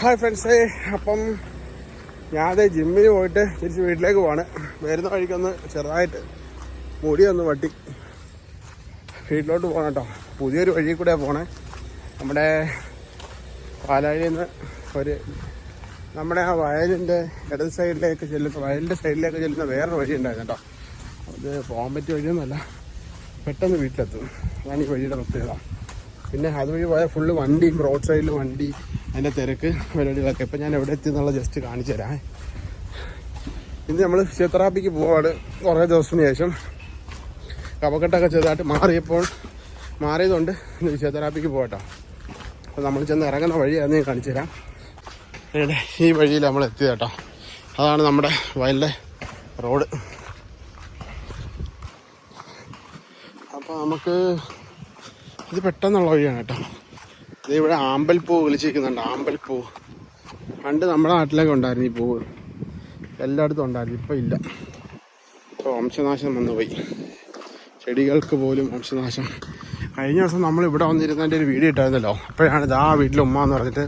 Hi ഫ്രണ്ട്സേ അപ്പം ഞാനത് ജിമ്മിൽ പോയിട്ട് തിരിച്ച് വീട്ടിലേക്ക് പോവാണ്. വരുന്ന വഴിക്കൊന്ന് ചെറുതായിട്ട് മുടി ഒന്ന് വട്ടി വീട്ടിലോട്ട് പോകണം കേട്ടോ. പുതിയൊരു വഴി കൂടെ പോണേ. നമ്മുടെ പാലാഴിയിൽ നിന്ന് ഒരു നമ്മുടെ ആ വയലിന്റെ ഇടത് സൈഡിലേക്ക് ചെല്ലുന്ന വയലിന്റെ സൈഡിലേക്ക് ചെല്ലുന്ന വേറൊരു വഴി ഉണ്ടായിരുന്നു കേട്ടോ. അത് പോകാൻ പറ്റിയ വഴിയൊന്നുമല്ല. പെട്ടെന്ന് വീട്ടിലെത്തും. ഞാൻ ഈ വഴിയുടെ പ്രത്യേകത. പിന്നെ അതുവഴി പോയാൽ ഫുള്ള് വണ്ടി റോഡ് സൈഡിൽ വണ്ടി അതിന്റെ തിരക്ക് പരിപാടികളൊക്കെ. ഇപ്പം ഞാൻ എവിടെ എത്തി എന്നുള്ള ജസ്റ്റ് കാണിച്ചു തരാം. ഇന്ന് നമ്മൾ ഫിസിയോതെറാപ്പിക്ക് പോവാണ് കുറേ ദിവസത്തിന് ശേഷം. കപക്കെട്ടൊക്കെ ചെറുതായിട്ട് മാറിയപ്പോൾ മാറിയതുകൊണ്ട് ഇന്ന് ഫിസിയോതെറാപ്പിക്ക് പോകട്ടോ അപ്പോൾ നമ്മൾ ചെന്ന് ഇറങ്ങുന്ന വഴിയാണ് ഞാൻ കാണിച്ചു തരാം. ഇവിടെ ഈ വഴിയിൽ നമ്മൾ എത്തിയത് കേട്ടോ അതാണ് നമ്മുടെ വയലിലെ റോഡ്. അപ്പോൾ നമുക്ക് ഇത് പെട്ടെന്നുള്ള വഴിയാണ് കേട്ടോ. ഇത് ഇവിടെ ആമ്പൽപ്പൂ വിളിച്ചിരിക്കുന്നുണ്ട് ആമ്പൽപ്പൂ പണ്ട് നമ്മുടെ നാട്ടിലൊക്കെ ഉണ്ടായിരുന്നു ഈ പൂവ് എല്ലായിടത്തും ഉണ്ടായിരുന്നു ഇപ്പം ഇല്ല. ഇപ്പോൾ വംശനാശം വന്നു പോയി. ചെടികൾക്ക് പോലും വംശനാശം. കഴിഞ്ഞ ദിവസം നമ്മൾ ഇവിടെ വന്നിരുന്നതിന്റെ ഒരു വീഡിയോ ഇട്ടായിരുന്നല്ലോ. അപ്പോഴാണ് ഇത് ആ വീട്ടിലെ ഉമ്മ എന്ന് പറഞ്ഞിട്ട്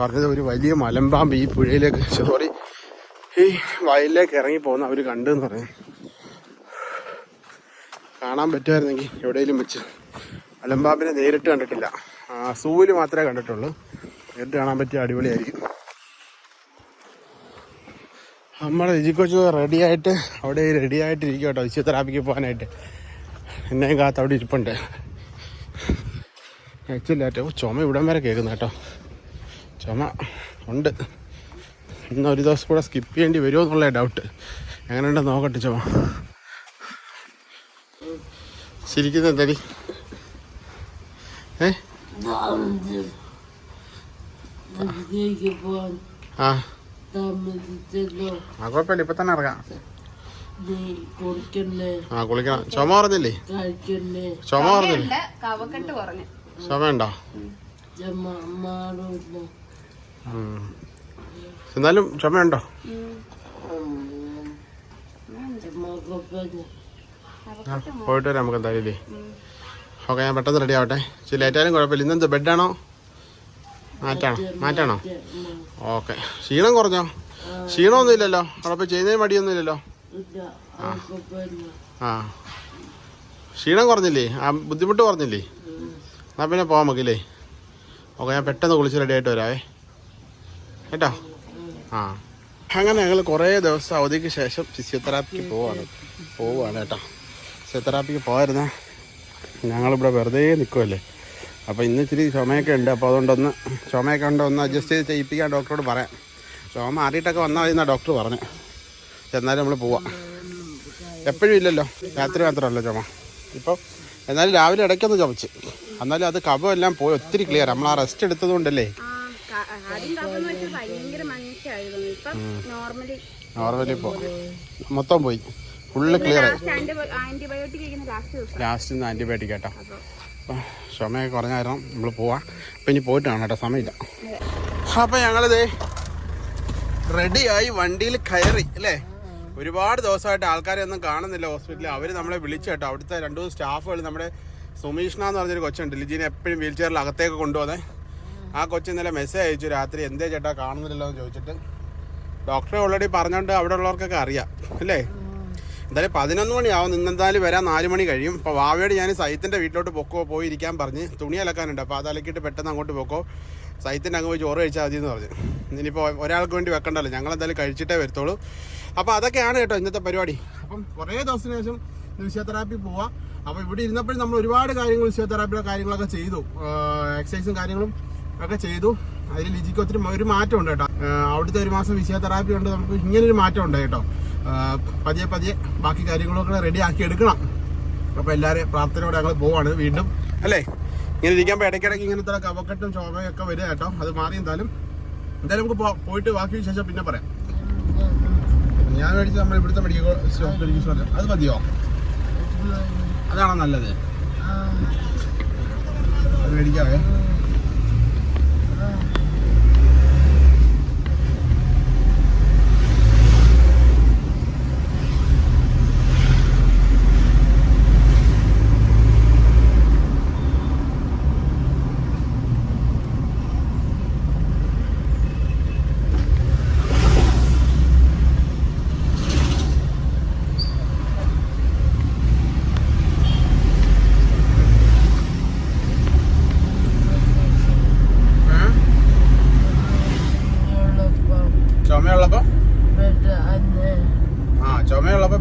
പറഞ്ഞത് ഒരു വലിയ മലമ്പാമ്പ് ഈ പുഴയിലേക്ക് സോറി ഈ വയലിലേക്ക് ഇറങ്ങി പോകുന്ന അവർ കണ്ടെന്ന് പറഞ്ഞു. കാണാൻ പറ്റുമായിരുന്നെങ്കിൽ എവിടെയെങ്കിലും വെച്ച്. മലമ്പാമ്പിനെ നേരിട്ട് കണ്ടിട്ടില്ല. സൂവിൽ മാത്രമേ കണ്ടിട്ടുള്ളൂ. നേരിട്ട് കാണാൻ പറ്റിയ അടിപൊളിയായിരിക്കും. നമ്മുടെ റെഡി ആയിട്ട് അവിടെ റെഡി ആയിട്ടിരിക്കും കേട്ടോ ഫിസിയോതെറാപ്പിക്ക് പോകാനായിട്ട്. എന്നെയും കാത്ത് അവിടെ ഇരിപ്പുണ്ട്. ആക്ച്വലി ആറ്റോ ചുമ ഇവിടം വരെ കേൾക്കുന്ന കേട്ടോ. ചുമ ഉണ്ട്. ഇന്ന് ഒരു ദിവസം കൂടെ സ്കിപ്പ് ചെയ്യേണ്ടി വരുമോ എന്നുള്ള ഡൗട്ട് എങ്ങനെയുണ്ടെന്ന് നോക്കട്ടെ ചുമ. ശരിക്കും എന്താടി? ഏ? ആ. താമസിച്ചല്ലോ ആ കുഴപ്പമില്ല. ഇപ്പൊ തന്നെ ഇറങ്ങാം. നീ കുടിക്കണ്ടേ ആ കുളിക്കണം. ചുമ പറഞ്ഞില്ലേ? കഴിക്കണ്ടേ ചുമ പറഞ്ഞില്ലേ? ഇല്ല, കഫക്കെട്ട് കുറഞ്ഞു. ചുമ ഉണ്ടോ ചമ്മ മാറില്ല ഉം. എന്നാലും ചുമ ഉണ്ടോ പോയിട്ട് വരാം നമുക്ക് എന്തായാലും ഓക്കെ ഞാൻ പെട്ടെന്ന് റെഡി ആവട്ടെ. ഇച്ചിരി ലേറ്റായാലും കുഴപ്പമില്ല. ഇന്നെന്ത് ബെഡാണോ മാറ്റാണോ? മാറ്റാണോ? ഓക്കെ. ക്ഷീണം കുറഞ്ഞോ? ക്ഷീണമൊന്നും ഇല്ലല്ലോ അവിടെ പോയി ചെയ്യുന്നതിന് മടിയൊന്നും ഇല്ലല്ലോ ആ ആ. ക്ഷീണം കുറഞ്ഞില്ലേ? ആ ബുദ്ധിമുട്ട് കുറഞ്ഞില്ലേ? എന്നാൽ പിന്നെ പോകാൻ നമുക്കില്ലേ? ഓക്കെ ഞാൻ പെട്ടെന്ന് കുളിച്ച് റെഡി ആയിട്ട് വരാവേ. കേട്ടോ? ആ. അങ്ങനെ ഞങ്ങൾ കുറേ ദിവസം അവധിക്ക് ശേഷം ഫിസിയോതെറാപ്പിക്ക് പോവാണ്. പോവുകയാണ് കേട്ടോ. ഫിസിയോതെറാപ്പിക്ക് പോയിരുന്ന ഞങ്ങളിവിടെ വെറുതെ നിൽക്കുമല്ലേ അപ്പോൾ ഇന്ന് ഇച്ചിരി ചുമയൊക്കെ ഉണ്ട്. അപ്പോൾ അതുകൊണ്ടൊന്ന് ചുമയൊക്കെ ഉണ്ട് ഒന്ന് അഡ്ജസ്റ്റ് ചെയ്ത് ചെയ്യിപ്പിക്കാൻ ഡോക്ടറോട് പറയാം. ചുമ മാറിയിട്ടൊക്കെ വന്നാൽ മതി എന്നാണ് ഡോക്ടർ പറഞ്ഞു. എന്നാലും നമ്മൾ പോവാം. എപ്പോഴും ഇല്ലല്ലോ. രാത്രി മാത്രമല്ല ചുമ. ഇപ്പം എന്നാലും രാവിലെ ഇടയ്ക്കൊന്ന് ചുമച്ച്. എന്നാലും അത് കഫം എല്ലാം പോയി ഒത്തിരി ക്ലിയർ നമ്മൾ ആ റെസ്റ്റ് എടുത്തത് കൊണ്ടല്ലേ? നോർമലി ഇപ്പോൾ മൊത്തം പോയി. ഫുള്ള് ക്ലിയർ ആയി. ലാസ്റ്റ് നിന്ന് ഇന്ന് ആന്റിബയോട്ടിക് കേട്ടോ ചുമയൊക്കെ കുറഞ്ഞായിരുന്നു നമ്മൾ പോവാം. അപ്പം ഇനി പോയിട്ട് കാണാം കേട്ടോ സമയമില്ല. അപ്പം ഞങ്ങളിത് റെഡിയായി വണ്ടിയിൽ കയറി അല്ലേ? ഒരുപാട് ദിവസമായിട്ട് ആൾക്കാരെ ഒന്നും കാണുന്നില്ല ഹോസ്പിറ്റലിൽ അവർ നമ്മളെ വിളിച്ചു കേട്ടോ. അവിടുത്തെ രണ്ടു മൂന്ന് സ്റ്റാഫുകൾ നമ്മുടെ സുമീഷ്ണ എന്ന് പറഞ്ഞൊരു കൊച്ചുണ്ട്. ലിജിനെ എപ്പോഴും വീൽ ചെയറിൽ അകത്തേക്ക് കൊണ്ടുപോകുന്നത് ആ കൊച്ചു ഇന്നലെ മെസ്സേജ് അയച്ചു രാത്രി എന്തേ ചേട്ടാ കാണുന്നില്ലല്ലോ എന്ന് ചോദിച്ചിട്ട്. ഡോക്ടറെ ഓൾറെഡി പറഞ്ഞുകൊണ്ട് അവിടെ ഉള്ളവർക്കൊക്കെ അറിയാം അല്ലേ? എന്തായാലും പതിനൊന്ന് മണിയാവും. ഇന്നെന്തായാലും വരാൻ നാല് മണി കഴിയും. അപ്പോൾ വാവയോട് ഞാൻ സൈത്തിന്റെ വീട്ടിലോട്ട് പൊക്കോ പോയി ഇരിക്കാൻ പറഞ്ഞ് തുണി അലക്കാനുണ്ട്. അപ്പോൾ അത് അലക്കിയിട്ട് പെട്ടെന്ന് അങ്ങോട്ട് പൊക്കോ. സൈത്തിന്റെ അങ്ങ് പോയി ചോറ് കഴിച്ചാൽ മതി എന്ന് പറഞ്ഞു. ഇനിയിപ്പോൾ ഒരാൾക്ക് വേണ്ടി വെക്കണ്ടല്ലോ. ഞങ്ങൾ എന്തായാലും കഴിച്ചിട്ടേ വരത്തുള്ളൂ. അപ്പോൾ അതൊക്കെയാണ് കേട്ടോ ഇന്നത്തെ പരിപാടി. അപ്പം കുറേ ദിവസത്തിന് ശേഷം ഫിസിയോതെറാപ്പി പോവാം. അപ്പോൾ ഇവിടെ ഇരുന്നപ്പോഴും നമ്മൾ ഒരുപാട് കാര്യങ്ങൾ ഫിസിയോതെറാപ്പിയുടെ കാര്യങ്ങളൊക്കെ ചെയ്തു. എക്സസൈസും കാര്യങ്ങളും ഒക്കെ ചെയ്തു. അതിൽ ലിജിക്ക് ഒത്തിരി ഒരു മാറ്റം ഉണ്ട് കേട്ടോ. അവിടുത്തെ ഒരു മാസം ഫിസിയോതെറാപ്പി ഉണ്ട്. നമുക്ക് ഇങ്ങനൊരു മാറ്റം ഉണ്ട് കേട്ടോ. പതിയെ പതിയെ ബാക്കി കാര്യങ്ങളൊക്കെ റെഡി ആക്കി എടുക്കണം. അപ്പോൾ എല്ലാവരും പ്രാർത്ഥനയോടെ ഞങ്ങൾ പോവാണ് വീണ്ടും. അല്ലേ? ഇങ്ങനെ ഇരിക്കുമ്പോൾ ഇടയ്ക്കിടയ്ക്ക് ഇങ്ങനത്തെ കവക്കെട്ടും ചോമയൊക്കെ വരിക കേട്ടോ. അത് മാറി എന്തായാലും. എന്തായാലും നമുക്ക് പോയിട്ട് ബാക്കി വിശേഷം പിന്നെ പറയാം. ഞാൻ മേടിച്ച നമ്മൾ ഇവിടുത്തെ മെഡിക്കൽ മെഡിക്കൽ സ്റ്റോർ അത് മതിയോ? അതാണോ നല്ലത്? അത് മേടിക്കാവേ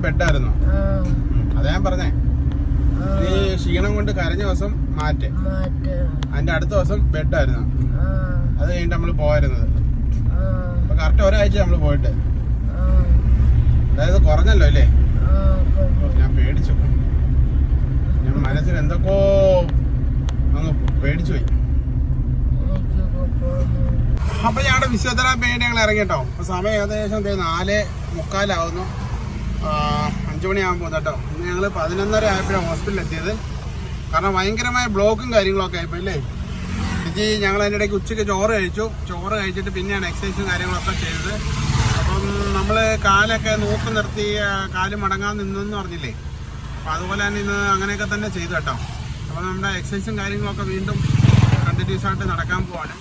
ബെഡായിരുന്നു ആ അതാ ഞാൻ പറഞ്ഞേ. നീ ക്ഷീണം കൊണ്ട് കരഞ്ഞ ദിവസം മാറ്റേ. അതിന്റെ അടുത്ത ദിവസം ബെഡായിരുന്നു അത് കഴിഞ്ഞിട്ട് നമ്മൾ പോയിരുന്നത്. അപ്പൊ കറക്റ്റ് ഒരാഴ്ച നമ്മൾ പോയിട്ട്. അതായത് കുറഞ്ഞല്ലോ അല്ലേ? ഞാൻ പേടിച്ചു. ഞാൻ മനസ്സിൽ എന്തൊക്കെയോ അങ്ങ് പേടിച്ചു പോയി. അപ്പൊ ഞങ്ങളുടെ ഫിസിയോതെറാപ്പി പേടി ഞങ്ങൾ ഇറങ്ങിട്ടോ. അപ്പൊ സമയം ഏകദേശം നാല് മുക്കാലാവുന്നു. അഞ്ച് മണിയാകുമ്പോൾ കേട്ടോ. ഇന്ന് ഞങ്ങൾ പതിനൊന്നര ആയപ്പോഴാണ് ഹോസ്പിറ്റലിൽ എത്തിയത്. കാരണം ഭയങ്കരമായ ബ്ലോക്കും കാര്യങ്ങളൊക്കെ ആയിപ്പോയി അല്ലേ? ചേച്ചി ഞങ്ങൾ അതിന്റെ ഇടയ്ക്ക് ഉച്ചയ്ക്ക് ചോറ് കഴിച്ചു. ചോറ് കഴിച്ചിട്ട് പിന്നെയാണ് എക്സസൈസും കാര്യങ്ങളൊക്കെ ചെയ്തത്. അപ്പം നമ്മൾ കാലൊക്കെ നോക്കി നിർത്തി കാൽ മടങ്ങാൻ നിന്നെന്ന് പറഞ്ഞില്ലേ? അപ്പോൾ അതുപോലെ തന്നെ ഇന്ന് അങ്ങനെയൊക്കെ തന്നെ ചെയ്തു കേട്ടോ. അപ്പോൾ നമ്മുടെ എക്സസൈസും കാര്യങ്ങളൊക്കെ വീണ്ടും കണ്ടിന്യൂസ് ആയിട്ട് നടക്കാൻ പോവാണ്.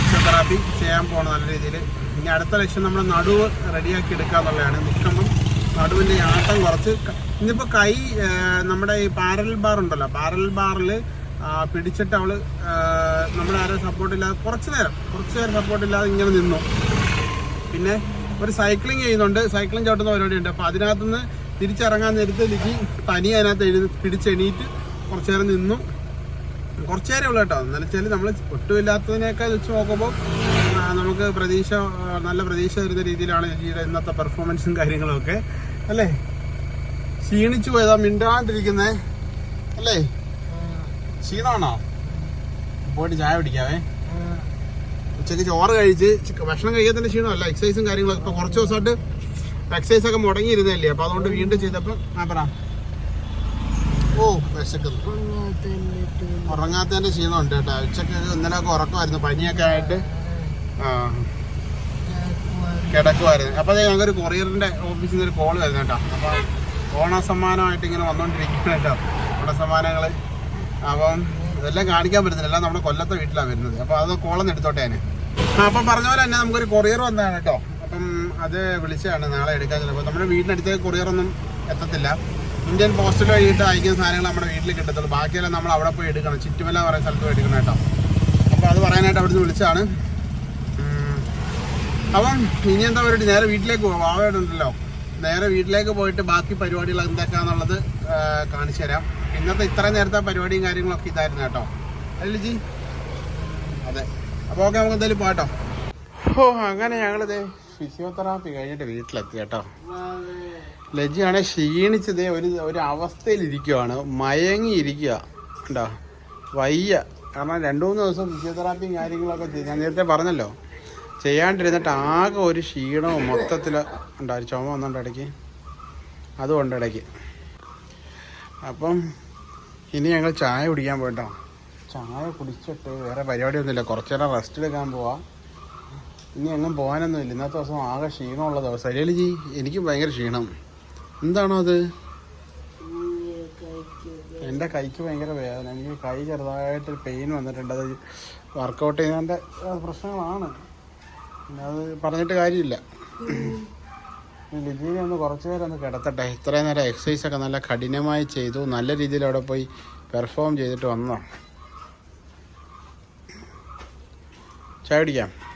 ഫിസിയോതെറാപ്പി ചെയ്യാൻ പോകണം നല്ല രീതിയിൽ. ഇനി അടുത്ത ലക്ഷ്യം നമ്മൾ നടുവ് റെഡിയാക്കി എടുക്കുക എന്നുള്ളതാണ് നിൽക്കുമ്പം നടുവിന്റെ ആട്ടം കുറച്ച് ഇന്നിപ്പോൾ കൈ നമ്മുടെ ഈ പാരൽ ബാർ ഉണ്ടല്ലോ പാരൽ ബാറിൽ പിടിച്ചിട്ട് അവൾ നമ്മുടെ ആരും സപ്പോർട്ട് ഇല്ലാതെ കുറച്ച് നേരം കുറച്ച് നേരം സപ്പോർട്ട് ഇല്ലാതെ ഇങ്ങനെ നിന്നു. പിന്നെ ഒരു സൈക്ലിംഗ് ചെയ്യുന്നുണ്ട് സൈക്ലിംഗ് ചവിട്ടുന്ന പരിപാടിയുണ്ട്. അപ്പോൾ അതിനകത്തുനിന്ന് തിരിച്ചിറങ്ങാൻ നേരത്തേക്ക് തനി അതിനകത്ത് എഴുതി പിടിച്ചെണീറ്റ് കുറച്ച് നേരം നിന്നു. കുറച്ച് നേരം ഉള്ളു കേട്ടോ. എന്ന് വെച്ചാൽ നമ്മൾ ഒട്ടുമില്ലാത്തതിനേക്കാൾ വെച്ച് നോക്കുമ്പോൾ നമുക്ക് പ്രതീക്ഷ നല്ല പ്രതീക്ഷ തരുന്ന രീതിയിലാണ് ചേച്ചിയുടെ ഇന്നത്തെ പെർഫോമൻസും കാര്യങ്ങളും ഒക്കെ. അല്ലേ? ക്ഷീണിച്ചു പോയതാ മിണ്ടാണ്ടിരിക്കുന്നേ. അല്ലേ? ക്ഷീണമാണോ? പോയിട്ട് ചായ പിടിക്കാവേ ഉച്ചയ്ക്ക് ചോറ് കഴിച്ച് ഭക്ഷണം കഴിക്കാൻ തന്നെ ക്ഷീണമല്ല എക്സസൈസും കാര്യങ്ങളും ഇപ്പൊ കുറച്ച് ദിവസമായിട്ട് എക്സസൈസ് ഒക്കെ മുടങ്ങിയിരുന്നല്ലേ അപ്പൊ അതുകൊണ്ട് വീണ്ടും ചെയ്തപ്പോ ആ പറ. ഓ വിശക്കുന്നു. ഉറങ്ങാത്തതിന്റെ ക്ഷീണമുണ്ട് കേട്ടോ. ഉച്ചയ്ക്ക് ഇന്നലെ ഒക്കെ ഉറക്കമായിരുന്നു പനിയൊക്കെ ആയിട്ട്. ആ. കിടക്കുമായിരുന്നു അപ്പൊ ഞങ്ങൾക്ക് ഒരു കൊറിയറിന്റെ ഓഫീസിൽ നിന്ന് ഒരു കോൾ വരുന്നു കേട്ടോ. അപ്പൊ ഓണ സമ്മാനമായിട്ട് ഇങ്ങനെ വന്നോണ്ടിരിക്കുന്നു കേട്ടോ. ഓണസമ്മാനങ്ങൾ. അപ്പം ഇതെല്ലാം കാണിക്കാൻ പറ്റുന്നില്ല നമ്മുടെ കൊല്ലത്തെ വീട്ടിലാണ് വരുന്നത്. അപ്പൊ അത് കോളൊന്ന് എടുത്തോട്ടെ ഞാൻ അപ്പം പറഞ്ഞ പോലെ തന്നെ നമുക്കൊരു കൊറിയർ വന്നതാണ് കേട്ടോ. അപ്പം അത് വിളിച്ചതാണ് നാളെ എടുക്കാൻ ചിലപ്പോൾ നമ്മുടെ വീടിനടുത്തേക്ക് കൊറിയറൊന്നും എത്തത്തില്ല. ഇന്ത്യൻ പോസ്റ്റൽ വഴിയിട്ട് അയക്കുന്ന സാധനങ്ങൾ നമ്മുടെ വീട്ടിൽ കിട്ടത്തുള്ളൂ. ബാക്കിയെല്ലാം നമ്മൾ അവിടെ പോയി എടുക്കണം. ചുറ്റുമല പറയുന്ന സ്ഥലത്ത് പോയി എടുക്കണം കേട്ടോ. അപ്പോൾ അത് പറയാനായിട്ട് അവിടുന്ന് വിളിച്ചതാണ്. ഉം. അപ്പം ഇനി എന്താ പറയുക നേരെ വീട്ടിലേക്ക് പോകാം വാവയുടെ ഉണ്ടല്ലോ. നേരെ വീട്ടിലേക്ക് പോയിട്ട് ബാക്കി പരിപാടികൾ എന്തൊക്കെയാണെന്നുള്ളത് കാണിച്ചു തരാം. ഇന്നത്തെ ഇത്ര നേരത്തെ പരിപാടിയും കാര്യങ്ങളൊക്കെ ഇതായിരുന്നു കേട്ടോ. അല്ലേ ജി അതെ. അപ്പോൾ ഓക്കെ നമുക്ക് എന്തായാലും പോട്ടോ ഓ അങ്ങനെ ഞങ്ങളിത് ഫിസിയോതെറാപ്പി കഴിഞ്ഞിട്ട് വീട്ടിലെത്തി കേട്ടോ. ലജിയാണെ ക്ഷീണിച്ചത് ഒരു ഒരു അവസ്ഥയിൽ ഇരിക്കുവാണ് മയങ്ങി ഇരിക്കുക ഉണ്ടോ വയ്യ. കാരണം രണ്ടു മൂന്ന് ദിവസം ഫിസിയോതെറാപ്പിയും കാര്യങ്ങളൊക്കെ ചെയ്ത്. ഞാൻ നേരത്തെ പറഞ്ഞല്ലോ. ചെയ്യാണ്ടിരുന്നിട്ട് ആകെ ഒരു ക്ഷീണവും മൊത്തത്തിൽ ഉണ്ടായി. ചുമ വന്നുണ്ട് ഇടയ്ക്ക്. അതുകൊണ്ട് ഇടയ്ക്ക്. അപ്പം ഇനി ഞങ്ങൾ ചായ കുടിക്കാൻ പോയിട്ടോ. ചായ കുടിച്ചിട്ട് വേറെ പരിപാടിയൊന്നുമില്ല. കുറച്ച് നേരം റെസ്റ്റ് എടുക്കാൻ പോവാം. ഇനി എങ്ങും പോകാനൊന്നുമില്ല. ഇന്നത്തെ ദിവസം ആകെ ക്ഷീണമുള്ള ദിവസം. അല്ലെങ്കിൽ ജി എനിക്ക് ഭയങ്കര ക്ഷീണം. എന്താണോ അത്. എന്റെ കൈക്ക് ഭയങ്കര വേദന. എനിക്ക് കൈ ചെറുതായിട്ട് പെയിൻ വന്നിട്ടുണ്ട്. അത് വർക്കൗട്ട് ചെയ്യുന്നതിന്റെ പ്രശ്നങ്ങളാണ്. അത് പറഞ്ഞിട്ട് കാര്യമില്ല. ലിജീനെ ഒന്ന് കുറച്ച് നേരം ഒന്ന് കിടത്തട്ടെ. ഇത്രയും നേരം എക്സസൈസ് ഒക്കെ നല്ല കഠിനമായി ചെയ്തു. നല്ല രീതിയിൽ അവിടെ പോയി പെർഫോം ചെയ്തിട്ട് വന്നോ. ചായ കുടിക്കാം.